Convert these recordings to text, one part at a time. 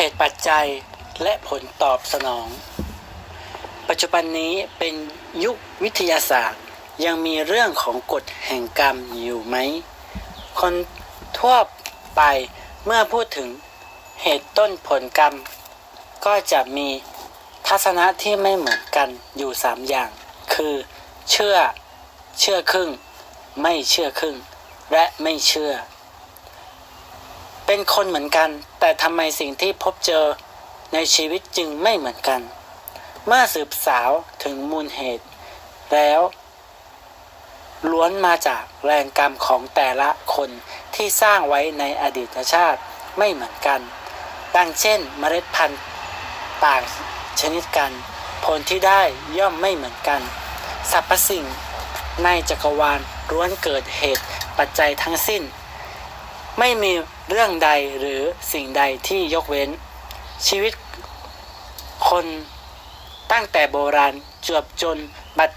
เหตุปัจจัยและผลตอบสนอง ปัจจุบันนี้เป็นยุควิทยาศาสตร์ ยังมีเรื่องของกฎแห่งกรรมอยู่ไหม คนทั่วไปเมื่อพูดถึงเหตุต้นผลกรรม ก็จะมีทัศนะที่ไม่เหมือนกันอยู่3อย่าง คือ เชื่อ เชื่อครึ่ง ไม่เชื่อครึ่ง และไม่เชื่อ เป็นคนเหมือนกัน แต่ทำไมสิ่งที่พบเจอในชีวิตจึงไม่เหมือนกัน เมื่อสืบสาวถึงมูลเหตุ แล้ว ล้วนมาจากแรงกรรมของแต่ละคนที่สร้างไว้ในอดีตชาติไม่เหมือนกัน ดังเช่นเมล็ดพันธุ์ต่างชนิดกัน ผลที่ได้ย่อมไม่เหมือนกัน สรรพสิ่งในจักรวาลล้วนเกิดเหตุปัจจัยทั้งสิ้น ไม่มี เรื่องใดหรือสิ่งใดที่ยกเว้น ชีวิตคนตั้งแต่โบราณจวบจนบัด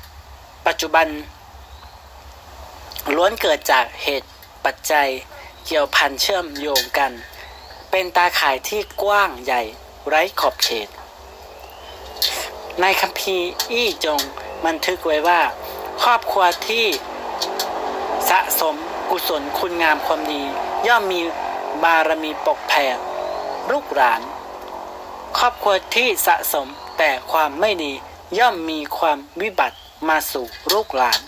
ปัจจุบัน ล้วนเกิดจากเหตุปัจจัยเกี่ยวพันเชื่อมโยงกัน เป็นตาข่ายที่กว้างใหญ่ไร้ขอบเขต ในคัมภีร์อี้จงบันทึกไว้ว่า ครอบครัวที่สะสมกุศลคุณงามความดี ย่อมมี บารมีปกแผ่ลูกหลาน ครอบครัวที่สะสมแต่ความไม่ดีย่อมมีความวิบัติมาสู่ลูกหลาน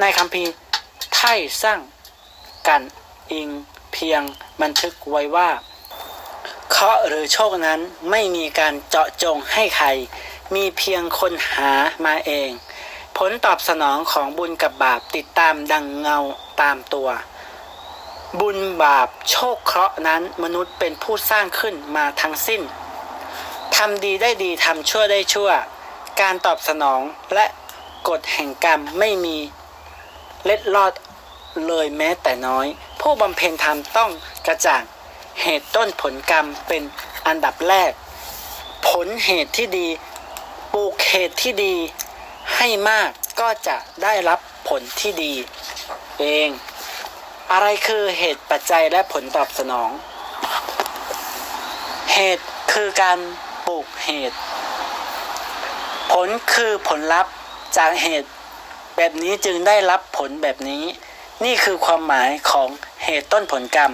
ในคัมภีไท่สร้างกันอิงเพียงบันทึกไว้ว่า เคราะหรือโชคนั้นไม่มีการเจาะจงให้ใคร มีเพียงคนหามาเอง ผลตอบสนองของบุญกับบาปติดตามดังเงาตามตัว บุญบาปโชคเคราะห์นั้นมนุษย์เป็นผู้สร้างขึ้นมาทั้งสิ้นทำดีได้ดีทำชั่วได้ชั่ว การตอบสนองและกฎแห่งกรรมไม่มีเล็ดลอดเลยแม้แต่น้อย ผู้บำเพ็ญธรรมต้องกระจ่างเหตุต้นผลกรรมเป็นอันดับแรก ผลเหตุที่ดีปลูกเหตุที่ดีให้มากก็จะได้รับผลที่ดี เอง อะไรคือเหตุปัจจัยและผลตอบสนอง เหตุคือการปลูกเหตุ ผลคือผลลัพธ์จากเหตุ แบบนี้จึงได้รับผลแบบนี้ นี่คือความหมายของเหตุต้นผลกรรม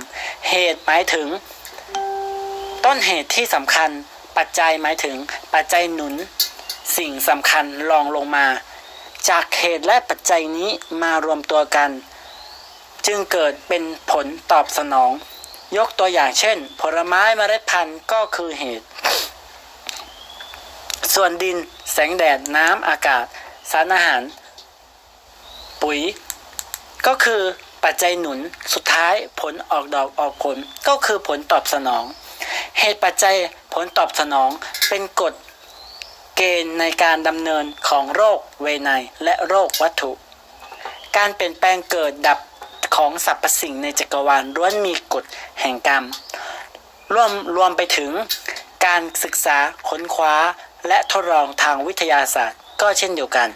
เหตุหมายถึง ต้นเหตุที่สำคัญ ปัจจัยหมายถึงปัจจัยหนุน สิ่งสำคัญรองลงมา จากเหตุและปัจจัยนี้มารวมตัวกัน จึงเกิดเป็นผลตอบสนอง ยกตัวอย่างเช่น ผลไม้เมล็ดพันธุ์ก็คือเหตุ ส่วนดิน แสงแดดน้ำอากาศ สารอาหาร ปุ๋ย ก็คือปัจจัยหนุนสุดท้ายผลออกดอกออกผลก็คือผลตอบสนอง เหตุปัจจัยผลตอบสนองเป็นกฎเกณฑ์ในการดำเนินของโรคเวไนและโรควัตถุ การเปลี่ยนแปลงเกิดดับ ของสรรพสิ่งในจักรวาลล้วนมีกฎแห่งกรรมรวมรวมไปถึงการศึกษาค้นคว้า และทดลองทางวิทยาศาสตร์ ก็เช่นเดียวกัน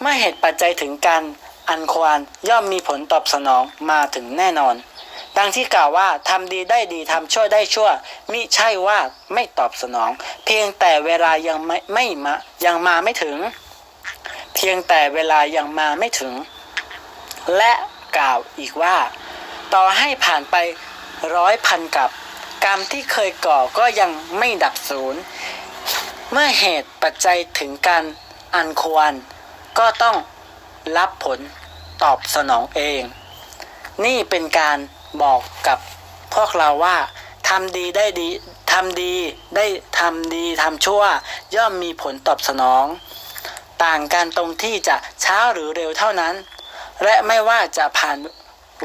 เมื่อเหตุปัจจัยถึงการอันควรย่อมมีผลตอบสนองมาถึงแน่นอน ดังที่กล่าวว่าทำดีได้ดีทำชั่วได้ชั่ว มิใช่ว่าไม่ตอบสนอง เพียงแต่เวลายังไม่ไม่มายังมาไม่ถึง เพียงแต่เวลายังมาไม่ถึง และ กล่าวอีกว่า ต่อให้ผ่านไปร้อยพันกับ กรรมที่เคยก่อก็ยังไม่ดับศูนย์เมื่อเหตุปัจจัยถึงการอันควร ก็ต้องรับผลตอบสนองเอง นี่เป็นการบอกกับพวกเราว่าทำดีได้ดีทำดีได้ทำดีทำชั่ว ย่อมมีผลตอบสนอง ต่างกันตรงที่จะช้าหรือเร็วเท่านั้น และไม่ว่าจะผ่าน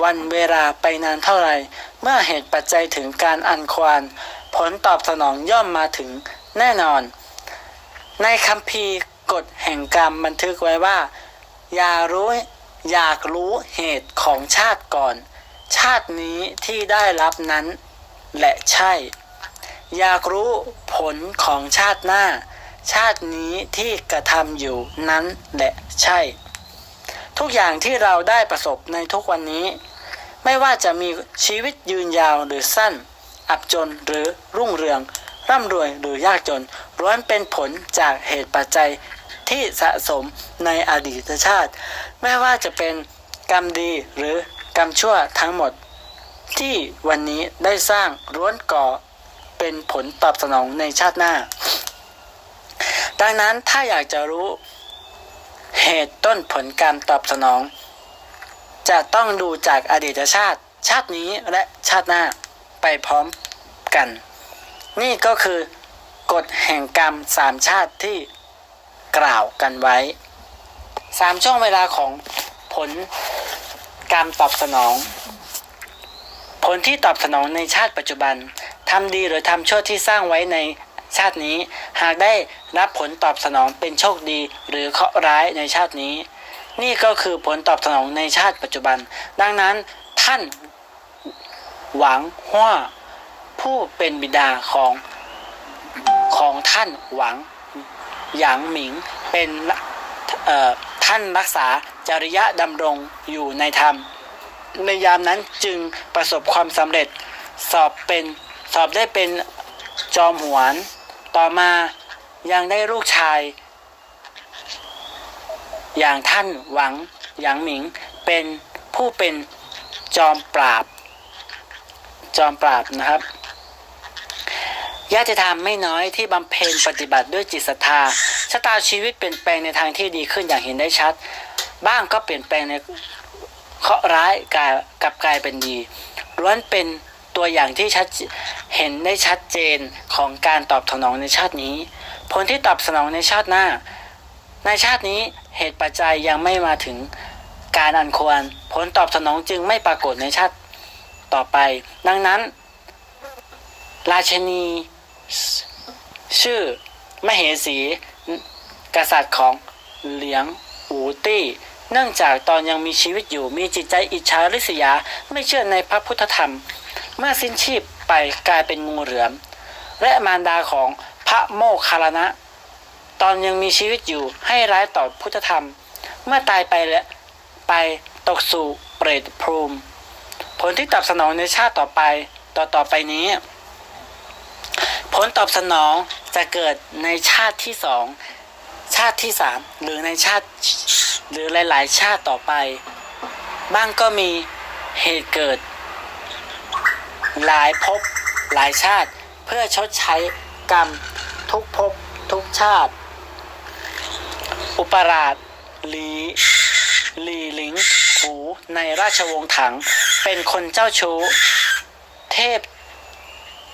วันเวลาไปนานเท่าไหร่ เมื่อเหตุปัจจัยถึงการอันควร ผลตอบสนองย่อมมาถึงแน่นอน ในคัมภีร์กฎแห่งกรรมบันทึกไว้ว่า อย่ารู้อยากรู้เหตุของชาติก่อน ชาตินี้ที่ได้รับนั้น และใช่ อยากรู้ผลของชาติหน้า ชาตินี้ที่กระทำอยู่นั้นและใช่ ทุกอย่างที่เราได้ประสบในทุกวันนี้ ไม่ว่าจะมีชีวิตยืนยาวหรือสั้น อับจนหรือรุ่งเรือง ร่ำรวยหรือยากจนล้วนเป็นผลจากเหตุปัจจัยที่สะสมในอดีตชาติ ไม่ว่าจะเป็นกรรมดีหรือกรรมชั่วทั้งหมด ที่วันนี้ได้สร้างล้วนก่อเป็นผลตอบสนองในชาติหน้า ดังนั้นถ้าอยากจะรู้ เหตุต้นผลการตอบสนอง จะต้องดูจากอดีตชาติ ชาตินี้และชาติหน้าไปพร้อมกัน นี่ก็คือกฎแห่งกรรมสามชาติที่กล่าวกันไว้สามช่วงเวลาของผลกรรตอบสนอง ผลที่ตอบสนองในชาติปัจจุบันทำดีหรือทำชั่วที่สร้างไว้ใน ชาตินี้ หากได้รับผลตอบสนองเป็นโชคดีหรือเคราะห์ร้ายในชาตินี้ นี่ก็คือผลตอบสนองในชาติปัจจุบัน ดังนั้นท่านหวังว่าผู้เป็นบิดาของของท่านหวังหยางหมิงเป็นท่านรักษาจริยะดำรงอยู่ในธรรม ในยามนั้นจึงประสบความสำเร็จสอบเป็นสอบได้เป็นจอมหวน ต่อมายังได้ลูกชาย อย่างท่านหวังหยางหมิงเป็นผู้เป็นจอมปราบ จอมปราบนะครับญาติธรรมไม่น้อยที่บำเพ็ญปฏิบัติด้วยจิตศรัทธาชะตาชีวิตเปลี่ยนแปลงในทางที่ดีขึ้นอย่างเห็นได้ชัด บ้างก็เปลี่ยนแปลงในเคราะห์ร้ายกลายกลับกลายเป็นดีล้วนเป็นตัวอย่างที่ชัด เห็นได้ชัดเจนของการตอบสนองในชาตินี้ ผลที่ตอบสนองในชาติหน้า ในชาตินี้เหตุปัจจัยยังไม่มาถึงการอันควร ผลตอบสนองจึงไม่ปรากฏในชาติต่อไป ดังนั้น ราชนี ชื่อมเหสี กษัตริย์ของเหลียงอูตี้เนื่องจากตอนยังมีชีวิตอยู่มีจิตใจอิจฉาริษยาไม่เชื่อในพระพุทธธรรม เมื่อสิ้นชีพ ไปกลายเป็นงูเหลือม และมารดาของพระโมคคัลลนะ ตอนยังมีชีวิตอยู่ให้ร้ายต่อพุทธธรรม เมื่อตายไปแล้วไปตกสู่เปรตพรหมผลที่ตอบสนองในชาติต่อไปต่อต่อไปนี้ ผลตอบสนองจะเกิดในชาติที่สองชาติที่สามหรือในชาติหรือหลาย ๆ ชาติต่อไป บ้างก็มีเหตุเกิด หลายภพหลายชาติ เพื่อชดใช้กรรมทุกภพทุกชาติ อุปราชลีลีหลิงหูในราชวงศ์ถัง เป็นคนเจ้าชู้ เทพ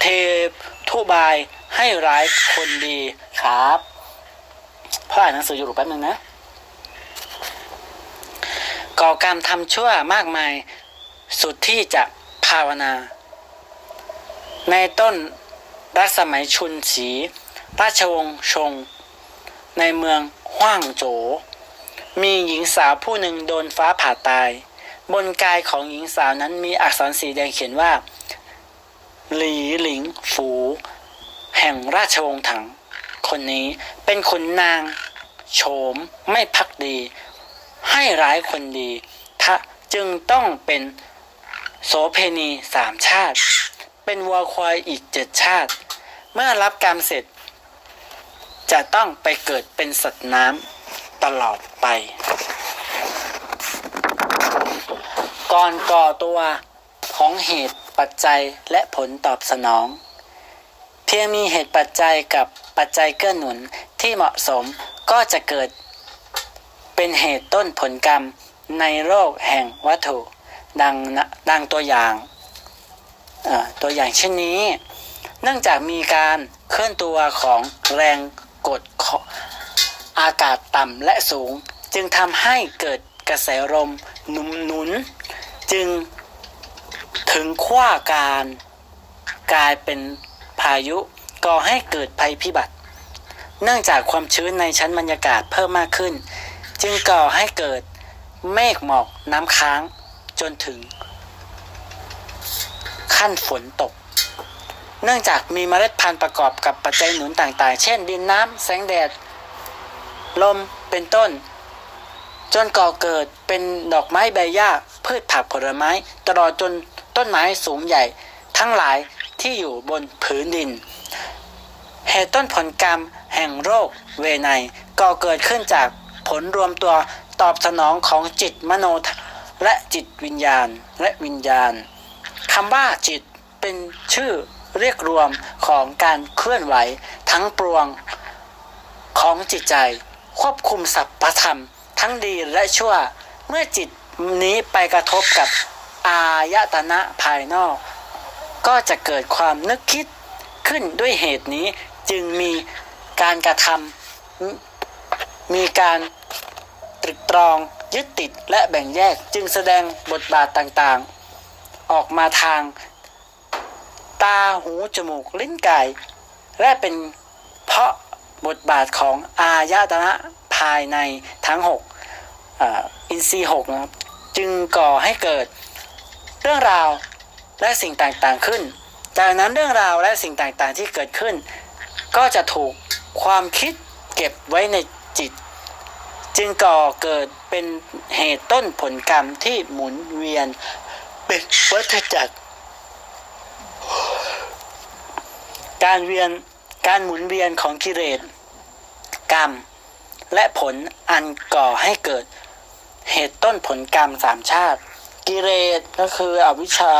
เทพทุบายให้ร้ายคนดีครับพ่ออ่านหนังสืออยู่แป๊บนึงนะก่อกรรมทำชั่วมากมาย สุดที่จะภาวนา ในต้นรัชสมัยชุนสี ราชวงศ์ชง ในเมืองห้างโจ มีหญิงสาวผู้หนึ่งโดนฟ้าผ่าตาย บนกายของหญิงสาวนั้นมีอักษรสีแดงเขียนว่า หลีหลิงฝู แห่งราชวงศ์ถัง คนนี้เป็นขุนนาง โฉมไม่พักดี ให้ร้ายคนดีทะจึงต้องเป็นโสเพณีสามชาติ เป็นวัวควายอีกเจ็ดชาติ เมื่อรับกรรมเสร็จ จะต้องไปเกิดเป็นสัตว์น้ำตลอดไป ก่อนก่อตัวของเหตุปัจจัยและผลตอบสนอง เพียงมีเหตุปัจจัยกับปัจจัยเกื้อหนุนที่เหมาะสมก็จะเกิดเป็นเหตุต้นผลกรรมในโลกแห่งวัตถุดังดังตัวอย่าง ตัวอย่างเช่นนี้ เนื่องจากมีการเคลื่อนตัวของแรงกดองอากาศต่ำและสูง จึงทำให้เกิดกระแสลมหนุนหนุน จึงถึงขว้าการกลายเป็นพายุก่อให้เกิดภัยพิบัติ เนื่องจากความชื้นในชั้นบรรยากาศเพิ่มมากขึ้น จึงก่อให้เกิดเมฆหมอกน้ำค้างจนถึง ขั้นฝนตก เนื่องจากมีเมล็ดพันธุ์ประกอบกับปัจจัยหนุนต่างๆ เช่น ดินน้ำแสงแดด ลมเป็นต้น จนก่อเกิดเป็นดอกไม้ใบหญ้าพืชผักผลไม้ ตลอดจนต้นไม้สูงใหญ่ ทั้งหลายที่อยู่บนผืนดินเหตุต้นผลกรรมแห่งโรคเวไนก็เกิดขึ้นจากผลรวมตัวตอบสนองของจิตมโนและจิตวิญญาณและวิญญาณ คำว่าจิตเป็นชื่อเรียกรวมของการเคลื่อนไหวทั้งปวงของจิตใจ ควบคุมสรรพธรรม ทั้งดีและชั่ว เมื่อจิตนี้ไปกระทบกับอายตนะภายนอก ก็จะเกิดความนึกคิดขึ้นด้วยเหตุนี้จึงมีการกระทำมีการตรึกตรองยึดติดและแบ่งแยกจึงแสดงบทบาทต่างๆ ออกมาทาง ตาหูจมูกลิ้นกายและเป็นเพราะบทบาทของอายตนะภายในทั้งหกอินทรีย์หกนะครับจึงก่อให้เกิดเรื่องราวและสิ่งต่างๆขึ้น จากนั้นเรื่องราวและสิ่งต่างๆที่เกิดขึ้น ก็จะถูกความคิดเก็บไว้ในจิต จึงก่อเกิดเป็นเหตุต้นผลกรรมที่หมุนเวียน เป็นวัฏจักร การเวียนการหมุนเวียนของกิเลสกรรม และผลอันก่อให้เกิดเหตุต้นผลกรรมสามชาติ กิเลสก็คืออวิชชา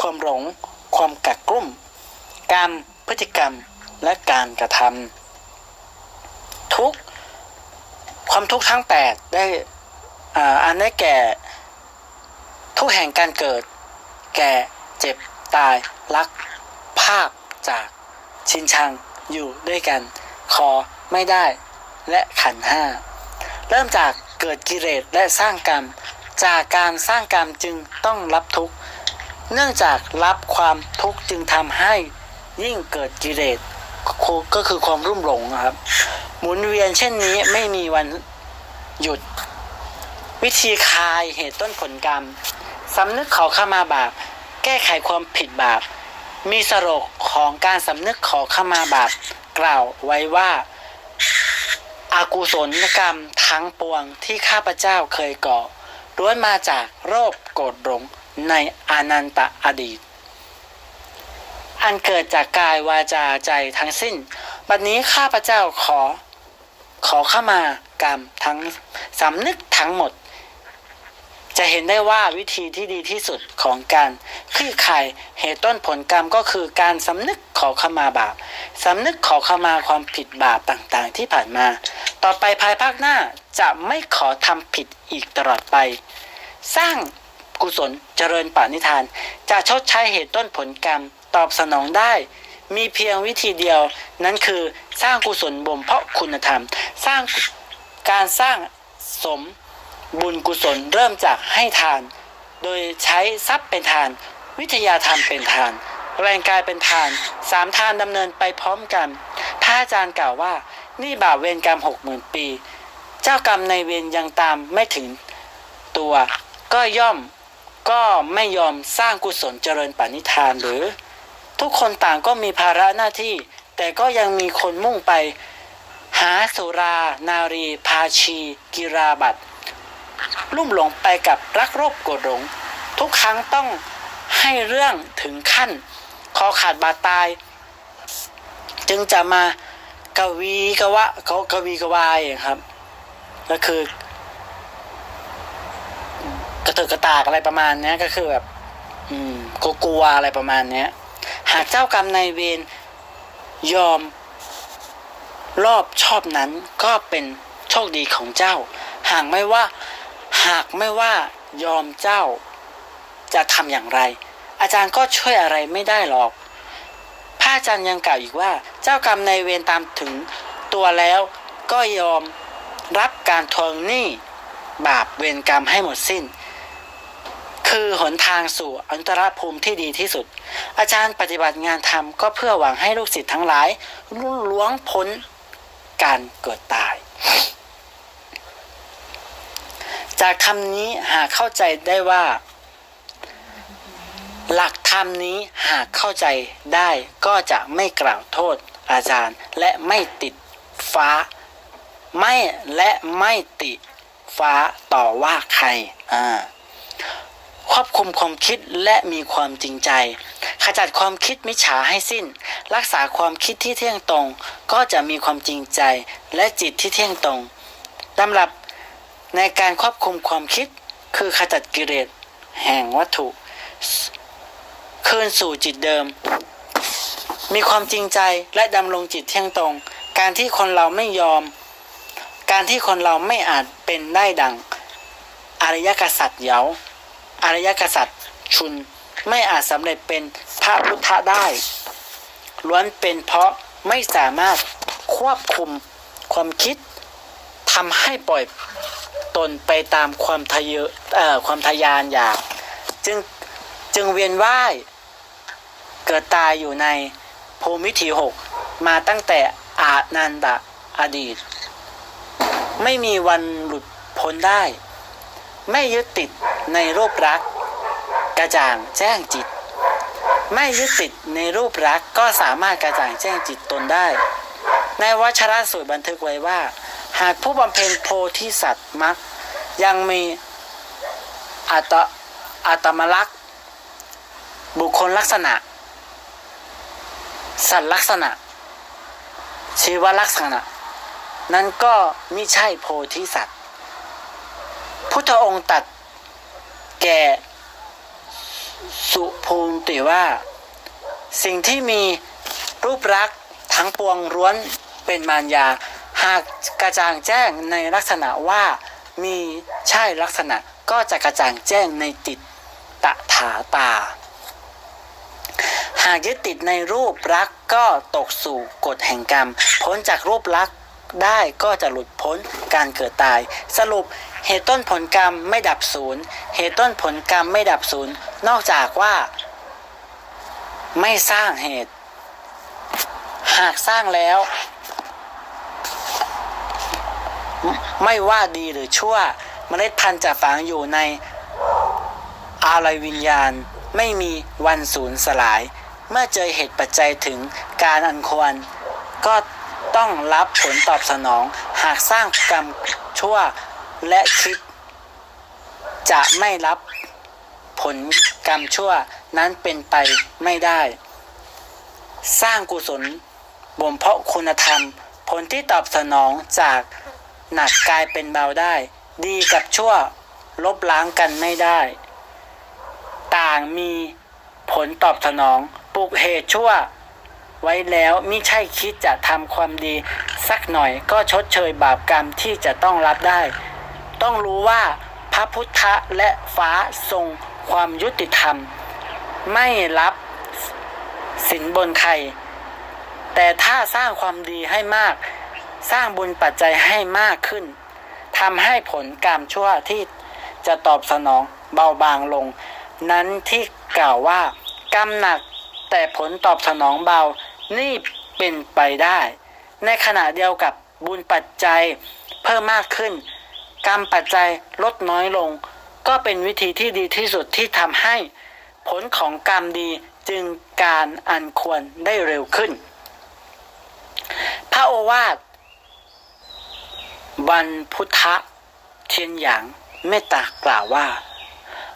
ความหลง ความกักกลุ่มกรรม พฤติกรรมและการกระทำทุกความทุกข์ทั้ง8ได้อ่าอันได้แก่ ทุกแห่งการเกิด แก่เจ็บตายรัก ภาคจากชินชังอยู่ด้วยกันคอไม่ได้และขันห้า เริ่มจากเกิดกิเลสและสร้างกรรม จากการสร้างกรรมจึงต้องรับทุกข์ เนื่องจากรับความทุกข์จึงทำให้ยิ่งเกิดกิเลสก็คือความรุ่มหลงครับ หมุนเวียนเช่นนี้ไม่มีวันหยุด วิธีคลายเหตุต้นผลกรรม สำนึกขอขมาบาป แก้ไขความผิดบาป มีสโรกของการสำนึกขอขมาบาป กล่าวไว้ว่าอากุศลกรรมทั้งปวงที่ข้าพเจ้าเคยก่อล้วนมาจากโรคโกรธหลงในอนันตอดีต อันเกิดจากกายวาจาใจทั้งสิ้น บัดนี้ข้าพเจ้าขอ ขอเข้ามากรรมทั้งสำนึกทั้งหมด จะเห็นได้ว่าวิธีที่ดีที่สุดของการคลี่คลายเหตุต้นผลกรรมก็คือการสำนึกขอขมาบาปสำนึกขอขมาความผิดบาปต่างๆ ที่ผ่านมา ต่อไปภายภาคหน้าจะไม่ขอทำผิดอีกตลอดไป สร้างกุศลเจริญปานิธาน จะชดใช้เหตุต้นผลกรรมตอบสนองได้มีเพียงวิธีเดียวนั้นคือสร้างกุศลบ่มเพาะคุณธรรม สร้างการสร้างสม บุญกุศลเริ่มจากให้ทาน โดยใช้ทรัพย์เป็นทาน วิทยาทานเป็นทาน แรงกายเป็นทานสามทานดำเนินไปพร้อมกันพระอาจารย์กล่าวว่า นี่บาปเวรกรรมหกหมื่นปี เจ้ากรรมในเวรยังตามไม่ถึงตัวก็ย่อมก็ไม่ยอมสร้างกุศลเจริญปณิธานหรือ ทุกคนต่างก็มีภาระหน้าที่ แต่ก็ยังมีคนมุ่งไป หาสุรา นารีพาชีกิราบัต ลุ่มหลงไปกับรักรบโกรธหลง ทุกครั้งต้องให้เรื่องถึงขั้น คอขาดบาดตาย จึงจะมากวีกวะเขากวีกวายครับ ก็คือกระเถิกกระตากอะไรประมาณนี้ก็คือแบบ อืมกลัวอะไรประมาณเนี้ยหากเจ้ากรรมนายเวรยอมรอบชอบนั้นก็เป็นโชคดีของเจ้าหากไม่ว่า หากไม่ว่ายอมเจ้าจะทำอย่างไร อาจารย์ก็ช่วยอะไรไม่ได้หรอก พระอาจารย์ยังกล่าวอีกว่า เจ้ากรรมในเวรตามถึงตัวแล้วก็ยอมรับการทวงหนี้บาปเวรกรรมให้หมดสิ้น คือหนทางสู่อันตรภูมิที่ดีที่สุด อาจารย์ปฏิบัติงานทำก็เพื่อหวังให้ลูกศิษย์ทั้งหลายล้วงพ้นการเกิดตาย จากคำนี้หากเข้าใจได้ว่า หลักธรรมนี้หากเข้าใจได้ก็จะไม่กล่าวโทษอาจารย์ และไม่ติดฟ้า ไม่และไม่ติฟ้าต่อว่าใครอ่าควบคุมความคิดและมีความจริงใจ ขจัดความคิดมิจฉาให้สิ้น รักษาความคิดที่เที่ยงตรง ก็จะมีความจริงใจและจิตที่เที่ยงตรงดำรับ ในการควบคุมความคิดคือขจัดกิเลสแห่งวัตถุ คืนสู่จิตเดิม มีความจริงใจและดำรงจิตเที่ยงตรง การที่คนเราไม่ยอม การที่คนเราไม่อาจเป็นได้ดังอารยกษัตริย์เหยาอารยกษัตริย์ชุนไม่อาจสำเร็จเป็นพระพุทธได้ ล้วนเป็นเพราะไม่สามารถควบคุมความคิด ทำให้ปล่อยตนไปตามความทะเยอเอ่อความทะยานอยาก จึงจึงเวียนว่ายเกิดตายอยู่ในภูมิถีหกมาตั้งแต่อานันตะอดีต ไม่มีวันหลุดพ้นได้ ไม่ยึดติดในรูปรักษ์กระจ่างแจ้งจิต ไม่ยึดติดในรูปรักษ์ก็สามารถกระจ่างแจ้งจิตตนได้ ในวัชรสูตรบันทึกไว้ว่า หากผู้บำเพ็ญโพธิสัตว์มักยังมีอัตอัตมลักษณ์บุคคลลักษณะ สัตว์ลักษณะ ชีวลักษณะ นั้นก็มิใช่โพธิสัตว์ พุทธองค์ตัดแก่สุภูมิติว่า สิ่งที่มีรูปลักษณ์ทั้งปวงร้วนเป็นมารยาากกระจ่างแจ้งในลักษณะว่ามีใช่ลักษณะก็จะกระจ่างแจ้งในติดตถาตา หากยึดติดในรูปรักษ์ก็ตกสู่กฎแห่งกรรม พ้นจากรูปลักษ์ได้ก็จะหลุดพ้นการเกิดตาย สรุปเหตุต้นผลกรรมไม่ดับศูนย์เหตุต้นผลกรรมไม่ดับศูนย์นอกจากว่า ไม่สร้างเหตุ หากสร้างแล้ว ไม่ว่าดีหรือชั่วเมล็ดพันธุ์จะฝังอยู่ในอาลัยวิญญาณไม่มีวันสูญสลาย เมื่อเจอเหตุปัจจัยถึงการอันควร ก็ต้องรับผลตอบสนอง หากสร้างกรรมชั่วและคิด จะไม่รับผลกรรมชั่วนั้นเป็นไปไม่ได้ สร้างกุศลบ่มเพาะคุณธรรม ผลที่ตอบสนองจาก หนักกลายเป็นเบาได้ ดีกับชั่วลบล้างกันไม่ได้ ต่างมีผลตอบสนองปลุกเหตุชั่ว ไว้แล้วมิใช่คิดจะทำความดี สักหน่อยก็ชดเชยบาปกรรมที่จะต้องรับได้ ต้องรู้ว่าพระพุทธและฟ้าทรงความยุติธรรม ไม่รับสินบนใคร แต่ถ้าสร้างความดีให้มาก สร้างบุญปัจจัยให้มากขึ้นทำให้ผลกรรมชั่วที่จะตอบสนองเบาบางลง นั้นที่กล่าวว่ากรรมหนักแต่ผลตอบสนองเบานี่เป็นไปได้ ในขณะเดียวกับบุญปัจจัยเพิ่มมากขึ้น กรรมปัจจัยลดน้อยลง ก็เป็นวิธีที่ดีที่สุดที่ทำให้ผลของกรรมดีจึงการอันควรได้เร็วขึ้น พระโอวาท วันพุทธเทียนหยางเมตตากล่าวว่า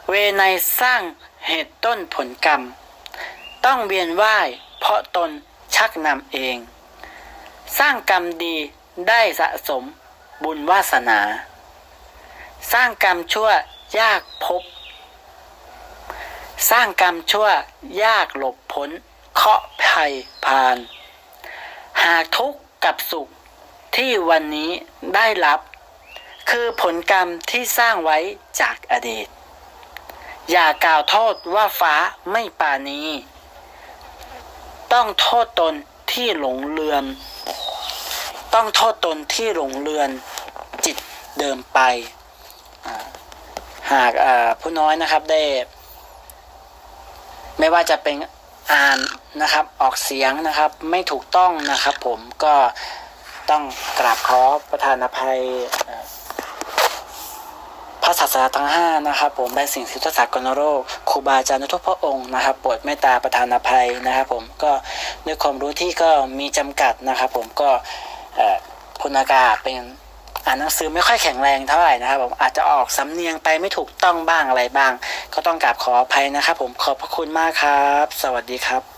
เวไนสร้างเหตุต้นผลกรรม ต้องเวียนว่ายเพราะตนชักนำเอง สร้างกรรมดีได้สะสมบุญวาสนา สร้างกรรมชั่วยากพบ สร้างกรรมชั่วยากหลบพ้นเคราะห์ภัยพาน หากทุกข์กับสุข ที่วันนี้ได้รับ คือผลกรรมที่สร้างไว้จากอดีต อย่ากล่าวโทษว่าฟ้าไม่ปาณีต้องโทษตนที่หลงเลือน ต้องโทษตนที่หลงเลือน จิตเดิมไป หากผู้น้อยนะครับได้ ไม่ว่าจะเป็นอ่านนะครับออกเสียงนะครับ ไม่ถูกต้องนะครับ ผมก็ ต้องกราบขอประธานอภัยพระศาสนาทั้งห้านะครับผมและสิ่งที่ทศกลโรคครูบาอาจารย์ทุกพระองค์นะครับโปรดเมตตาประธานอภัยนะครับผมก็ด้วยความรู้ที่ก็มีจำกัดนะครับผมก็พลอากาศเป็นอ่านหนังสือไม่ค่อยแข็งแรงเท่าไหร่นะครับผมอาจจะออกสำเนียงไปไม่ถูกต้องบ้างอะไรบ้าง ก็ต้องกราบขออภัยนะครับผมขอบพระคุณมากครับ สวัสดีครับ